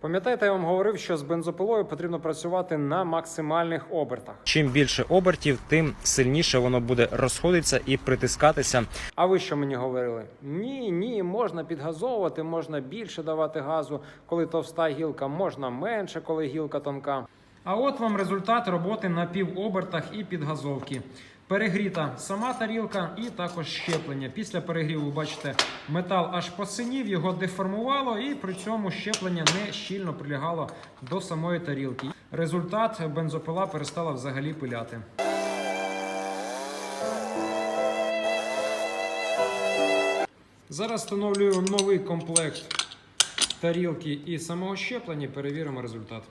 Пам'ятаєте, я вам говорив, що з бензопилою потрібно працювати на максимальних обертах. Чим більше обертів, тим сильніше воно буде розходитися і притискатися. А ви що мені говорили? Ні, ні, можна підгазовувати, можна більше давати газу, коли товста гілка, можна менше, коли гілка тонка. А от вам результат роботи на півобертах і підгазовки. Перегріта сама тарілка і також щеплення. Після перегріву, бачите, метал аж посинів, його деформувало, і при цьому щеплення не щільно прилягало до самої тарілки. Результат бензопила перестала взагалі пиляти. Зараз встановлюю новий комплект тарілки і самого щеплення. Перевіримо результат.